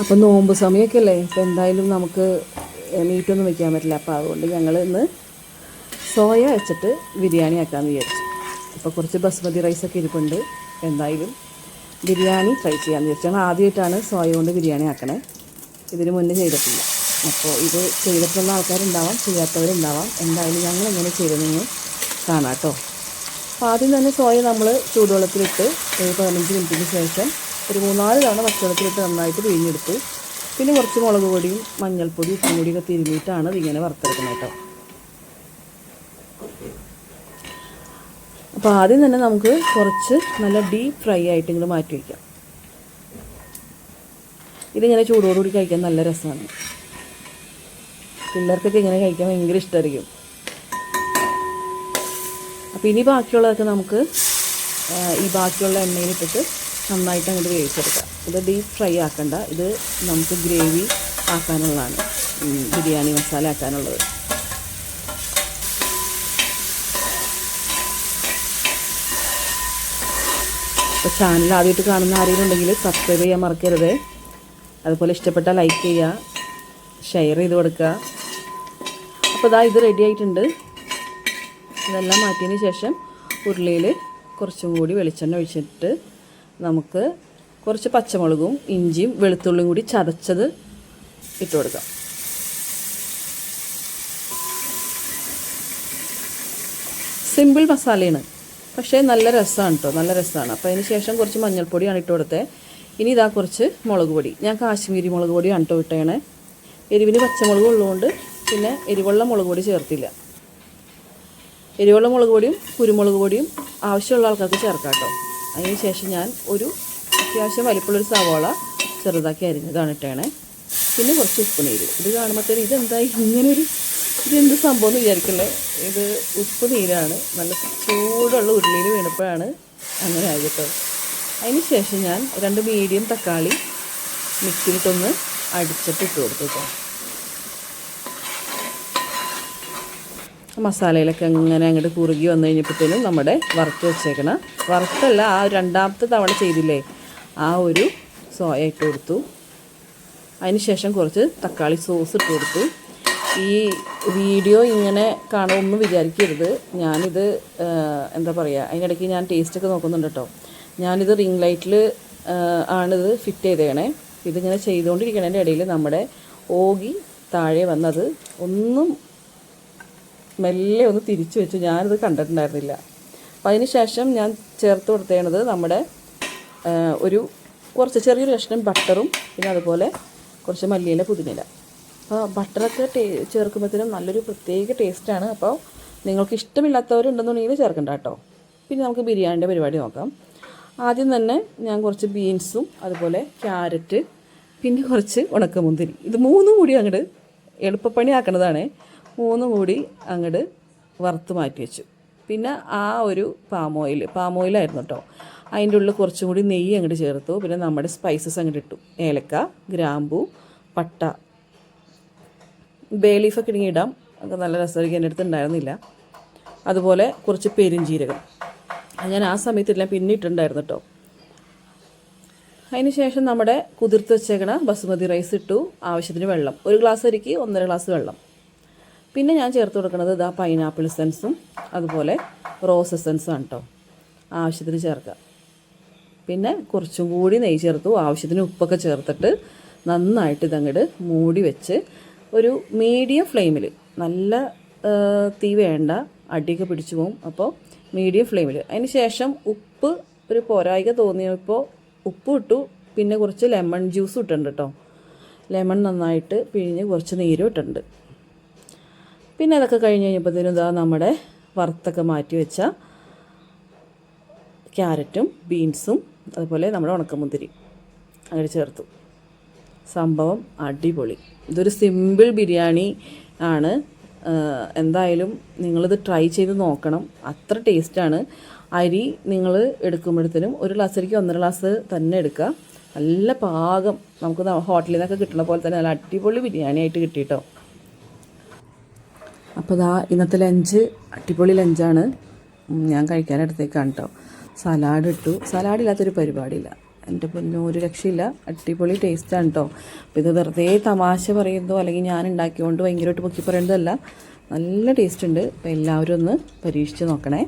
അപ്പം നോമ്പ് സമയമൊക്കെ അല്ലേ ഇപ്പം എന്തായാലും നമുക്ക് മീറ്റൊന്നും വെക്കാൻ പറ്റില്ല. അപ്പോൾ അതുകൊണ്ട് ഞങ്ങൾ ഇന്ന് സോയ വെച്ചിട്ട് ബിരിയാണി ആക്കാമെന്ന് വിചാരിച്ചു. അപ്പോൾ കുറച്ച് ബസ്മതി റൈസൊക്കെ ഇരിപ്പുണ്ട്. എന്തായാലും ബിരിയാണി ട്രൈ ചെയ്യാമെന്ന് വിചാരിച്ചു. ഞങ്ങൾ ആദ്യമായിട്ടാണ് സോയ കൊണ്ട് ബിരിയാണി ആക്കണേ. ഇതിന് മുന്നേ ചെയ്തിട്ടില്ല. അപ്പോൾ ഇത് ചെയ്തിട്ടുള്ള ആൾക്കാരുണ്ടാവാം ചെയ്യാത്തവരുണ്ടാവാം. എന്തായാലും ഞങ്ങൾ എങ്ങനെ ചെയ്തതെന്ന് കാണാം കേട്ടോ. അപ്പോൾ ആദ്യം തന്നെ സോയ നമ്മൾ ചൂടുവെള്ളത്തിലിട്ട് ഒരു പതിനഞ്ച് മിനിറ്റിന് ശേഷം ഒരു മൂന്നാൽ തവണ പച്ചവെള്ളത്തിലിട്ട് നന്നായിട്ട് പിഴിഞ്ഞെടുത്തു. പിന്നെ കുറച്ച് മുളക് പൊടിയും മഞ്ഞൾപ്പൊടി ഉപ്പും കൂടിയൊക്കെ തിരുമിയിട്ടാണ് ഇതിങ്ങനെ വറുത്തെടുക്കുന്നത് കേട്ടോ. അപ്പോൾ ആദ്യം തന്നെ നമുക്ക് കുറച്ച് നല്ല ഡീപ്പ് ഫ്രൈ ആയിട്ട് ഇങ്ങനെ മാറ്റി വയ്ക്കാം ഇതിങ്ങനെ ചൂടോടുകൂടി കഴിക്കാൻ നല്ല രസമാണ്. പിള്ളേർക്കൊക്കെ ഇങ്ങനെ കഴിക്കാൻ ഭയങ്കര ഇഷ്ടമായിരിക്കും അപ്പോൾ ഇനി ബാക്കിയുള്ളതൊക്കെ നമുക്ക് ഈ ബാക്കിയുള്ള എണ്ണയിലിട്ടിട്ട് നന്നായിട്ട് അങ്ങോട്ട് വേവിച്ചെടുക്കാം ഇത് ഡീപ്പ് ഫ്രൈ ആക്കണ്ട. ഇത് നമുക്ക് ഗ്രേവി ആക്കാനുള്ളതാണ്. ബിരിയാണി മസാല ആക്കാനുള്ളത്. അപ്പോൾ ചാനൽ ആദ്യമായിട്ട് കാണുന്ന ആരെങ്കിലും ഉണ്ടെങ്കിൽ സബ്സ്ക്രൈബ് ചെയ്യാൻ മറക്കരുത്. അതുപോലെ ഇഷ്ടപ്പെട്ടാൽ ലൈക്ക് ചെയ്യുക ഷെയർ ചെയ്ത് കൊടുക്കുക. അപ്പോൾ ഇതാ ഇത് റെഡി ആയിട്ടുണ്ട്. ഇതെല്ലാം മാറ്റിയതിന് ശേഷം ഉരുളിയിൽ കുറച്ചും കൂടി വെളിച്ചെണ്ണ ഒഴിച്ചിട്ട് നമുക്ക് കുറച്ച് പച്ചമുളകും ഇഞ്ചിയും വെളുത്തുള്ളിയും കൂടി ചതച്ചത് ഇട്ട് കൊടുക്കാം. സിമ്പിൾ മസാലയാണ്. പക്ഷേ നല്ല രസമാണ് കേട്ടോ നല്ല രസമാണ് അപ്പോൾ അതിന് ശേഷം കുറച്ച് മഞ്ഞൾപ്പൊടിയാണ് ഇട്ട് കൊടുത്തത് ഇനി ഇതാ കുറച്ച് മുളക് പൊടി. ഞാൻ കാശ്മീരി മുളക് പൊടിയാണ് കേട്ടോ ഇട്ടേണേ എരിവിന് പച്ചമുളക് ഉള്ളതുകൊണ്ട് പിന്നെ എരിവുള്ള മുളക് പൊടി ചേർത്തില്ല. എരിവുള്ള മുളക് പൊടിയും കുരുമുളക് പൊടിയും ആവശ്യമുള്ള ആൾക്കാർക്ക് ചേർക്കാം കേട്ടോ അതിന് ശേഷം ഞാൻ ഒരു അത്യാവശ്യം വലിപ്പമുള്ളൊരു സവോള ചെറുതാക്കി അരിഞ്ഞതാണ് ഇട്ടേണേ പിന്നെ കുറച്ച് ഉപ്പ് നീര് ഇത് കാണുമ്പോഴത്തേന് ഇതെന്തായി ഇങ്ങനൊരു ഇതെന്ത് സംഭവം എന്ന് വിചാരിക്കല്ലേ? ഇത് ഉപ്പ് നീരാണ് നല്ല ചൂടുള്ള ഉരുളിയിൽ വീണപ്പോഴാണ് അങ്ങനെ ആയത് കേട്ടോ. അതിന് ശേഷം ഞാൻ രണ്ട് മീഡിയം തക്കാളി മിക്സിയിലിട്ടൊന്ന് അടിച്ചിട്ട് ഇട്ട് കൊടുത്തു കേട്ടോ. മസാലയിലൊക്കെ അങ്ങനെ അങ്ങോട്ട് കുറുകി വന്നു കഴിഞ്ഞപ്പോഴത്തേനും നമ്മുടെ വറുത്ത് വെച്ചേക്കണം വറുത്തല്ല ആ രണ്ടാമത്തെ തവണ ചെയ്തില്ലേ ആ ഒരു സോയ ഇട്ട് കൊടുത്തു. ശേഷം കുറച്ച് തക്കാളി സോസ് ഇട്ട് കൊടുത്തു. ഈ വീഡിയോ ഇങ്ങനെ കാണുമെന്ന് വിചാരിക്കരുത്. ഞാനിത് എന്താ പറയുക അതിനിടയ്ക്ക് ഞാൻ ടേസ്റ്റൊക്കെ നോക്കുന്നുണ്ട് കേട്ടോ. ഞാനിത് റിംഗ് ലൈറ്റിൽ ആണിത് ഫിറ്റ് ചെയ്തേണേ ഇതിങ്ങനെ ചെയ്തുകൊണ്ടിരിക്കണതിന്റെ ഇടയിൽ നമ്മുടെ ഓഗി താഴെ വന്നത് ഒന്നും മെല്ലെ ഒന്ന് തിരിച്ചു വെച്ചു. ഞാനത് കണ്ടിട്ടുണ്ടായിരുന്നില്ല. അപ്പം അതിന് ശേഷം ഞാൻ ചേർത്ത് കൊടുത്തേണത് നമ്മുടെ ഒരു കുറച്ച് ചെറിയൊരു കഷ്ണം ബട്ടറും പിന്നെ അതുപോലെ കുറച്ച് മല്ലിയില പുതിനില അപ്പോൾ ബട്ടറൊക്കെ ടേ ചേർക്കുമ്പോഴത്തേനും നല്ലൊരു പ്രത്യേക ടേസ്റ്റാണ്. അപ്പോൾ നിങ്ങൾക്ക് ഇഷ്ടമില്ലാത്തവരുണ്ടെന്നുണ്ടെങ്കിൽ ചേർക്കണ്ട കേട്ടോ. പിന്നെ നമുക്ക് ബിരിയാണിന്റെ പരിപാടി നോക്കാം. ആദ്യം തന്നെ ഞാൻ കുറച്ച് ബീൻസും അതുപോലെ ക്യാരറ്റ് പിന്നെ കുറച്ച് ഉണക്കമുന്തിരി. ഇത് മൂന്നും കൂടി അങ്ങോട്ട് എളുപ്പപ്പണി ആക്കണതാണ്. മൂന്നും കൂടി അങ്ങോട്ട് വറുത്ത് മാറ്റി വെച്ചു. പിന്നെ ആ ഒരു പാം ഓയിൽ പാം ഓയിലായിരുന്നു കേട്ടോ അതിന്റെ ഉള്ളിൽ കുറച്ചും കൂടി നെയ്യ് അങ്ങോട്ട് ചേർത്തു. പിന്നെ നമ്മുടെ സ്പൈസസ് അങ്ങോട്ട് ഇട്ടു. ഏലക്ക ഗ്രാമ്പു പട്ട. ബേലീഫൊക്കെ ഇടങ്ങി ഇടാം. അത് നല്ല രസമായിരിക്കും. എന്റെ അടുത്ത് ഉണ്ടായിരുന്നില്ല അതുപോലെ കുറച്ച് പെരുംജീരകം ഞാൻ ആ സമയത്തെല്ലാം പിന്നെ ഇട്ടിട്ടുണ്ടായിരുന്നു കേട്ടോ അതിന് ശേഷം നമ്മുടെ കുതിർത്ത് വെച്ചേക്കണ ബസുമതി റൈസ് ഇട്ടു. ആവശ്യത്തിന് വെള്ളം. ഒരു ഗ്ലാസ് അരിക്ക് ഒന്നര ഗ്ലാസ് വെള്ളം. പിന്നെ ഞാൻ ചേർത്ത് കൊടുക്കുന്നത് ഇതാ പൈനാപ്പിൾ എസൻസും അതുപോലെ റോസ് എസൻസും ആണ് കേട്ടോ ആവശ്യത്തിന് ചേർക്കുക. പിന്നെ കുറച്ചും കൂടി നെയ്യ് ചേർത്തു. ആവശ്യത്തിന് ഉപ്പൊക്കെ ചേർത്തിട്ട് നന്നായിട്ട് ഇതങ്ങോട്ട് മൂടി വെച്ച് ഒരു മീഡിയം ഫ്ലെയിമിൽ നല്ല തീ വേണ്ട അടിയൊക്കെ പിടിച്ചു പോകും അപ്പോൾ മീഡിയം ഫ്ലെയിമിൽ അതിന് ശേഷം ഉപ്പ് ഒരു പോരായിക തോന്നിയപ്പോൾ ഉപ്പ് ഇട്ടു. പിന്നെ കുറച്ച് ലെമൺ ജ്യൂസ് ഇട്ടിട്ടുണ്ട് കേട്ടോ ലെമൺ നന്നായിട്ട് പിഴിഞ്ഞ് കുറച്ച് നീരും ഇട്ടിട്ടുണ്ട്. പിന്നെ അതൊക്കെ കഴിഞ്ഞ് കഴിഞ്ഞപ്പോഴത്തേനും ഇതാ നമ്മുടെ വറുത്തൊക്കെ മാറ്റി വെച്ച ക്യാരറ്റും ബീൻസും അതുപോലെ നമ്മുടെ ഉണക്കമുന്തിരി അങ്ങനെ ചേർത്തു. സംഭവം അടിപൊളി. ഇതൊരു സിമ്പിൾ ബിരിയാണി ആണ്. എന്തായാലും നിങ്ങളിത് ട്രൈ ചെയ്ത് നോക്കണം. അത്ര ടേസ്റ്റാണ് അരി നിങ്ങൾ എടുക്കുമ്പോഴത്തേനും ഒരു ഗ്ലാസ് അരിക്ക് ഒന്നര ഗ്ലാസ് തന്നെ എടുക്കുക. നല്ല പാകം. നമുക്ക് ഹോട്ടലിൽ നിന്നൊക്കെ കിട്ടുന്ന പോലെ തന്നെ നല്ല അടിപൊളി ബിരിയാണി ആയിട്ട് കിട്ടിയിട്ടോ അപ്പോൾ ഇതാ ഇന്നത്തെ ലഞ്ച് അടിപൊളി ലഞ്ചാണ്. ഞാൻ കഴിക്കാനെടുത്തേക്കാണ് കേട്ടോ സലാഡ് ഇട്ടു. സലാഡ് ഇല്ലാത്തൊരു പരിപാടിയില്ല. എന്റെ പൊന്നും ഒരു രക്ഷയില്ല. അടിപൊളി ടേസ്റ്റാണ് കേട്ടോ അപ്പോൾ ഇത് വെറുതെ തമാശ പറയുന്നതോ അല്ലെങ്കിൽ ഞാൻ ഉണ്ടാക്കിയതുകൊണ്ട് ഭയങ്കരമായിട്ട് പൊക്കി പറയുന്നതല്ല. നല്ല ടേസ്റ്റ് ഉണ്ട്. അപ്പോൾ എല്ലാവരും ഒന്ന് പരീക്ഷിച്ച് നോക്കണേ.